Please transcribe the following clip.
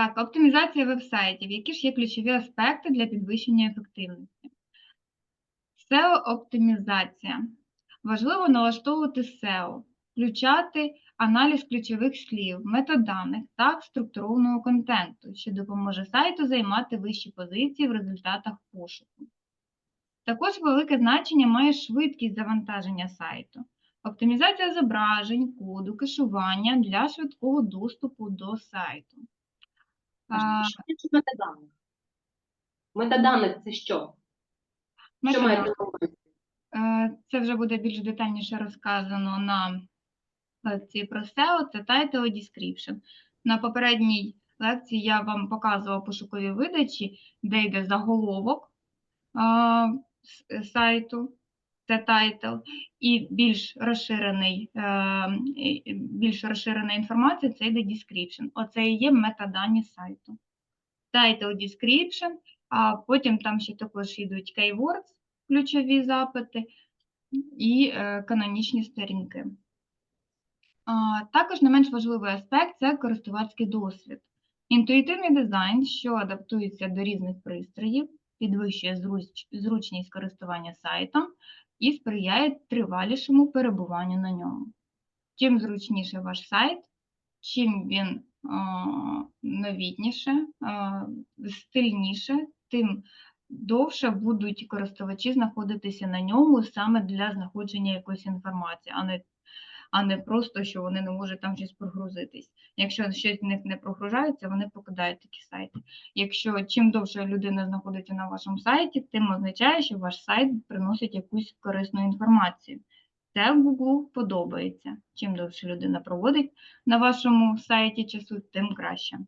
Так, оптимізація веб-сайтів. Які ж є ключові аспекти для підвищення ефективності? SEO-оптимізація. Важливо налаштовувати SEO, включати аналіз ключових слів, метаданих та структурованого контенту, що допоможе сайту займати вищі позиції в результатах пошуку. Також велике значення має швидкість завантаження сайту, оптимізація зображень, коду, кешування для швидкого доступу до сайту. А, Що це метаданих? Метаданих це що? Що маєте на увазі? Е, Це вже буде більш детальніше розказано на лекції про SEO, це Title Description. На попередній лекції я вам показувала пошукові видачі, де йде заголовок а, сайту, це title, і більш розширений, е, більш розширена інформація, це йде description. Оце і є метадані сайту. Title, description, а потім там ще також йдуть keywords, ключові запити і е, канонічні сторінки. Також не менш важливий аспект це користувацький досвід. Інтуїтивний дизайн, що адаптується до різних пристроїв, підвищує зручність користування сайтом і сприяє тривалішому перебуванню на ньому. Чим зручніше ваш сайт, чим він новітніше, стильніше, тим довше будуть користувачі знаходитися на ньому саме для знаходження якоїсь інформації, а не, а не просто, що вони не можуть там щось прогрузитись. Якщо щось в них не прогружається, вони покидають такі сайти. Якщо чим довше людина знаходиться на вашому сайті, тим означає, що ваш сайт приносить якусь корисну інформацію. Це Google подобається. Чим довше людина проводить на вашому сайті часу, тим краще.